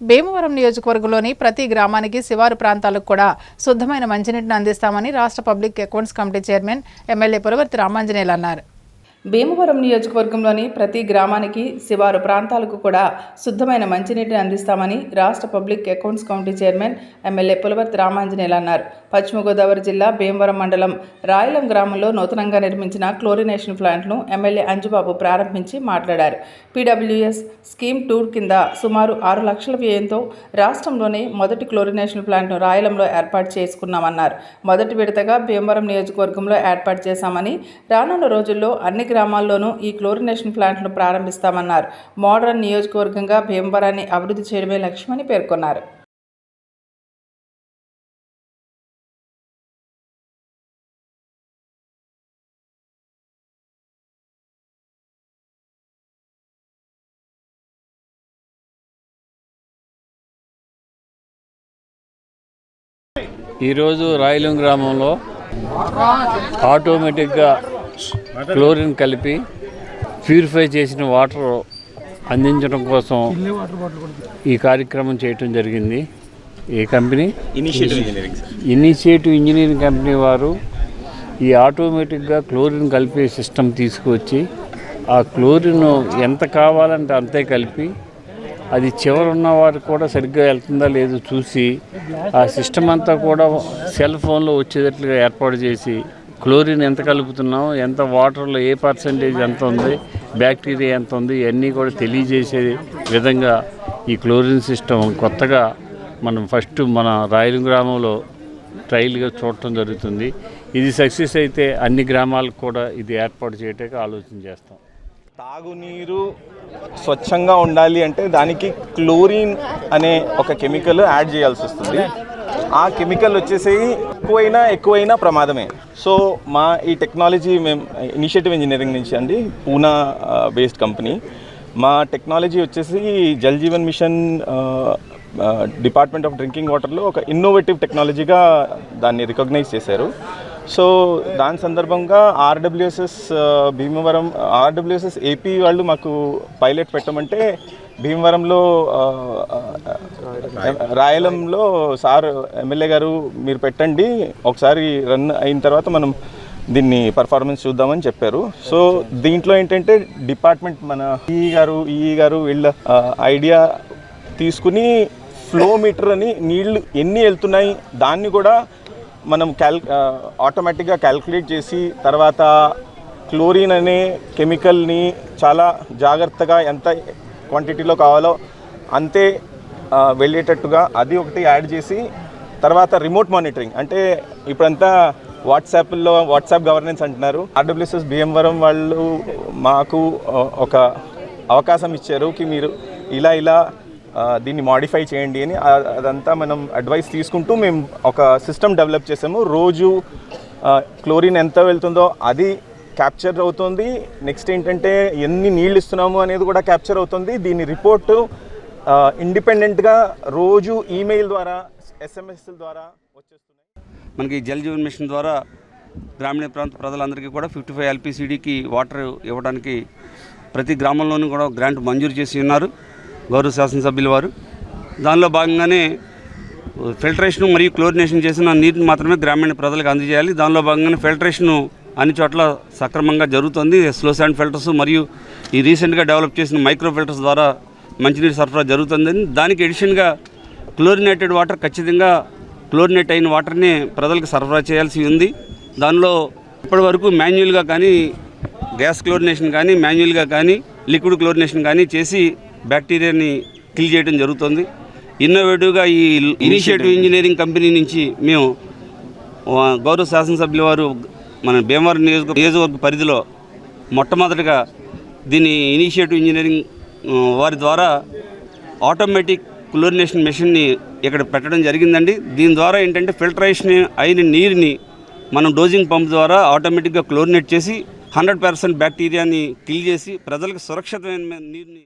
భీమవరం నియోజకవర్గంలోని ప్రతి గ్రామానికి శివారు ప్రాంతాలకు కూడా శుద్ధమైన మంచినీటిని అందిస్తామని రాష్ట్ర public accounts committee chairman MLA Puravarthi Ramanjaneyulu అన్నారు. భీమవరం నియోజకవర్గంలోని ప్రతి గ్రామానికి శివారు ప్రాంతాలకు కూడా శుద్ధమైన మంచినీటిని అందిస్తామని రాష్ట్ర public accounts committee chairman MLA Pulavarthi Ramanjaneyulu అన్నారు. పశ్చిమ గోదావరి జిల్లా భీమవరం మండలం రాయలం గ్రామంలో నూతనంగా నిర్మించిన క్లోరినేషన్ ప్లాంట్ను ఎమ్మెల్యే అంజుబాబు ప్రారంభించి మాట్లాడారు. పీడబ్ల్యూఎస్ స్కీమ్ టూర్ కింద సుమారు ఆరు లక్షల వ్యయంతో రాష్ట్రంలోనే మొదటి క్లోరినేషన్ ప్లాంట్ను రాయలంలో ఏర్పాటు చేసుకున్నామన్నారు. మొదటి విడతగా భీమవరం నియోజకవర్గంలో ఏర్పాటు చేశామని రానున్న రోజుల్లో అన్ని గ్రామాల్లోనూ ఈ క్లోరినేషన్ ప్లాంట్ను ప్రారంభిస్తామన్నారు. మోడర్న్ నియోజకవర్గంగా భీమవరాన్ని అభివృద్ధి చేయడమే లక్ష్యమని పేర్కొన్నారు. ఈరోజు రాయలం గ్రామంలో ఆటోమేటిక్గా క్లోరిన్ కలిపి ప్యూరిఫై చేసిన వాటర్ అందించడం కోసం ఈ కార్యక్రమం చేయటం జరిగింది. ఏ company? Initiative engineering sir initiative engineering company వారు ఈ ఆటోమేటిక్గా క్లోరిన్ కలిపే సిస్టమ్ తీసుకువచ్చి ఆ క్లోరిన్ ఎంత కావాలంటే అంతే కలిపి అది చివరున్న వారికి కూడా సరిగ్గా వెళ్తుందా లేదో చూసి ఆ సిస్టమ్ అంతా కూడా సెల్ ఫోన్లో వచ్చేటట్లుగా ఏర్పాటు చేసి క్లోరిన్ ఎంత కలుపుతున్నాం ఎంత వాటర్లో ఏ పర్సంటేజ్ ఎంత ఉంది? బ్యాక్టీరియా ఎంత ఉంది? ఇవన్నీ కూడా తెలియజేసే విధంగా ఈ క్లోరిన్ సిస్టమ్ కొత్తగా మనం ఫస్ట్ మన రాయల గ్రామంలో ట్రయల్గా చూడటం జరుగుతుంది. ఇది సక్సెస్ అయితే అన్ని గ్రామాలకు కూడా ఇది ఏర్పాటు చేయటానికి ఆలోచన చేస్తాం. తాగునీరు స్వచ్ఛంగా ఉండాలి అంటే దానికి క్లోరిన్ అనే ఒక కెమికల్ యాడ్ చేయాల్సి వస్తుంది. ఆ కెమికల్ వచ్చేసి ఎక్కువైనా ఎక్కువైనా ప్రమాదమే. సో మా ఈ టెక్నాలజీ మేము ఇనిషియేటివ్ ఇంజనీరింగ్ నుంచి అండి పూనా బేస్డ్ కంపెనీ. మా టెక్నాలజీ వచ్చేసి Jal Jeevan mission department of drinking వాటర్లో ఒక ఇన్నోవేటివ్ టెక్నాలజీగా దాన్ని రికగ్నైజ్ చేశారు. సో దాని సందర్భంగా ఆర్డబ్ల్యూఎస్ఎస్ భీమవరం ఆర్డబ్ల్యూఎస్ఎస్ ఏపీ వాళ్ళు మాకు పైలట్ పెట్టమంటే భీమవరంలో రాయలంలో సార్ ఎమ్మెల్యే గారు మీరు పెట్టండి. ఒకసారి రన్ అయిన తర్వాత మనం దీన్ని పర్ఫార్మెన్స్ చూద్దామని చెప్పారు. సో దీంట్లో ఏంటంటే డిపార్ట్మెంట్ మన ఈ గారు ఈ గారు వీళ్ళ ఐడియా తీసుకుని ఫ్లో మీటర్ అని నీళ్ళు ఎన్ని వెళ్తున్నాయి దాన్ని కూడా మనం క్యాల్ ఆటోమేటిక్గా క్యాల్కులేట్ చేసి తర్వాత క్లోరిన్ అనే కెమికల్ని చాలా జాగ్రత్తగా ఎంత క్వాంటిటీలో కావాలో అంతే వెళ్ళేటట్టుగా అది ఒకటి యాడ్ చేసి తర్వాత రిమోట్ మానిటరింగ్ అంటే ఇప్పుడంతా వాట్సాప్లో వాట్సాప్ గవర్నెన్స్ అంటున్నారు. ఆర్డబ్ల్యూఎస్ఎస్ భీమవరం వాళ్ళు మాకు ఒక అవకాశం ఇచ్చారు కి మీరు ఇలా ఇలా దీన్ని మాడిఫై చేయండి అని. అదంతా మనం అడ్వైస్ తీసుకుంటూ మేము ఒక సిస్టమ్ డెవలప్ చేసాము. రోజు క్లోరిన్ ఎంత వెళ్తుందో అది క్యాప్చర్ అవుతుంది. నెక్స్ట్ ఏంటంటే ఎన్ని నీళ్ళు ఇస్తున్నాము అనేది కూడా క్యాప్చర్ అవుతుంది. దీని రిపోర్టు ఇండిపెండెంట్గా రోజు ఈమెయిల్ ద్వారా ఎస్ఎంఎస్ల ద్వారా వచ్చేస్తున్నాయి. మనకి జల్ జీవన్ మిషన్ ద్వారా గ్రామీణ ప్రాంత ప్రజలందరికీ కూడా ఫిఫ్టీ ఫైవ్ ఎల్పిసిడికి వాటర్ ఇవ్వడానికి ప్రతి గ్రామంలోనూ కూడా గ్రాంట్ మంజూరు చేసి ఉన్నారు గౌరవ శాసనసభ్యుల వారు. దానిలో భాగంగానే ఫిల్టరేషన్ మరియు క్లోరినేషన్ చేసిన నీటిని మాత్రమే గ్రామీణ ప్రజలకు అందజేయాలి. దానిలో భాగంగానే ఫిల్టరేషన్ అన్ని చోట్ల సక్రమంగా జరుగుతుంది. స్లో శాండ్ ఫిల్టర్స్ మరియు ఈ రీసెంట్గా డెవలప్ చేసిన మైక్రో ఫిల్టర్స్ ద్వారా మంచినీరు సరఫరా జరుగుతుందని దానికి ఎడిషన్గా క్లోరినేటెడ్ వాటర్ ఖచ్చితంగా క్లోరినేట్ అయిన వాటర్ని ప్రజలకు సరఫరా చేయాల్సి ఉంది. దానిలో ఇప్పటి వరకు మాన్యువల్గా కానీ గ్యాస్ క్లోరినేషన్ కానీ మాన్యువల్గా కానీ లిక్విడ్ క్లోరినేషన్ కానీ చేసి బ్యాక్టీరియాని కిల్ చేయడం జరుగుతుంది. ఇన్నోవేటివ్గా ఈ ఇనిషియేటివ్ ఇంజనీరింగ్ కంపెనీ నుంచి మేము గౌరవ శాసనసభ్యుల వారు మన భీమవరం నియోజక నియోజకవర్గ పరిధిలో మొట్టమొదటిగా దీని ఇనిషియేటివ్ ఇంజనీరింగ్ వారి ద్వారా ఆటోమేటిక్ క్లోరినేషన్ మెషిన్ని ఇక్కడ పెట్టడం జరిగిందండి. దీని ద్వారా ఏంటంటే ఫిల్టరేషన్ అయిన నీరుని మనం డోజింగ్ పంప్ ద్వారా ఆటోమేటిక్గా క్లోరినేట్ చేసి హండ్రెడ్ పర్సెంట్ బ్యాక్టీరియాని కిల్ చేసి ప్రజలకు సురక్షితమైన నీరుని